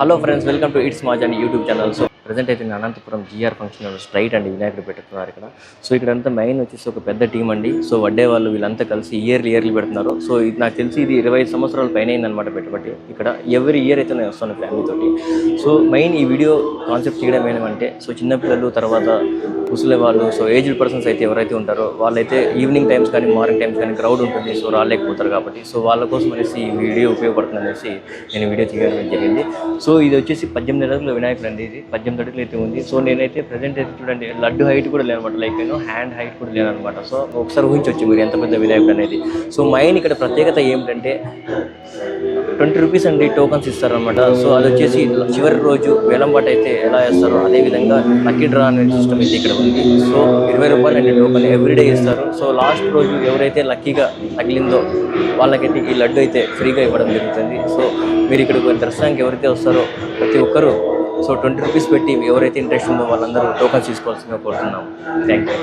Hello friends welcome to it's Maaz and YouTube channel so present అయితే Anantapur GR function hall straight అండి వినాయకుడు పెట్టుకున్నారు ఇక్కడ. సో ఇక్కడంతా మెయిన్ వచ్చేసి ఒక పెద్ద టీం అండి. సో వడ్డే వాళ్ళు వీళ్ళంతా కలిసి ఇయర్లీ ఇయర్లీ పెడుతున్నారు. సో ఇది నాకు తెలిసి ఇది ఇరవై ఐదు సంవత్సరాల పైన అయిందనమాట పెట్టుబడి. ఇక్కడ ఎవ్రీ ఇయర్ అయితే నేను వస్తాను ఫ్యామిలీ తోటి. సో మెయిన్ ఈ వీడియో కాన్సెప్ట్ చేయడం ఏమంటే సో చిన్నపిల్లలు తర్వాత ముసలి వాళ్ళు సో ఏజ్డ్ పర్సన్స్ అయితే ఎవరైతే ఉంటారో వాళ్ళైతే ఈవినింగ్ టైమ్స్ కానీ మార్నింగ్ టైమ్స్ కానీ క్రౌడ్ ఉంటుంది సో రాలేకపోతారు కాబట్టి సో వాళ్ళ కోసం అనేసి ఈ వీడియో ఉపయోగపడుతుంది అనేసి నేను వీడియో తీయడం జరిగింది. సో ఇది వచ్చేసి పద్దెనిమిది అడుగుల వినాయకుడు అండి ఇది. పద్దెనిమిది అడుగులు అయితే ఉంది. సో నేనైతే ప్రజెంట్ అయితే చూడండి లడ్డు హైట్ కూడా లేనమాట లైక్ నేను హ్యాండ్ హైట్ కూడా లేనమాట సో ఒకసారి ఊహించవచ్చు మీరు ఎంత పెద్ద వినాయకుడు అనేది. సో మైన్ ఇక్కడ ప్రత్యేకత ఏమిటంటే ట్వంటీ రూపీస్ అండి టోకన్స్ ఇస్తారనమాట. సో అది వచ్చేసి చివరి రోజు వేలంపాట అయితే ఎలా వేస్తారో అదేవిధంగా లక్కీ డ్రా అనే సిస్టమ్ అయితే ఇక్కడ ఉంది. సో ఇరవై రూపాయలు అండి టోకన్ ఎవ్రీడే ఇస్తారు. సో లాస్ట్ రోజు ఎవరైతే లక్కీగా తగిలిందో వాళ్ళకైతే ఈ లడ్డు అయితే ఫ్రీగా ఇవ్వడం జరుగుతుంది. సో మీరు ఇక్కడ దర్శనానికి ఎవరైతే వస్తారో ప్రతి ఒక్కరూ సో ట్వంటీ రూపీస్ పెట్టి ఎవరైతే ఇంట్రెస్ట్ ఉందో వాళ్ళందరూ టోకన్స్ తీసుకోవాల్సిందిగా కోరుతున్నాం థ్యాంక్ యూ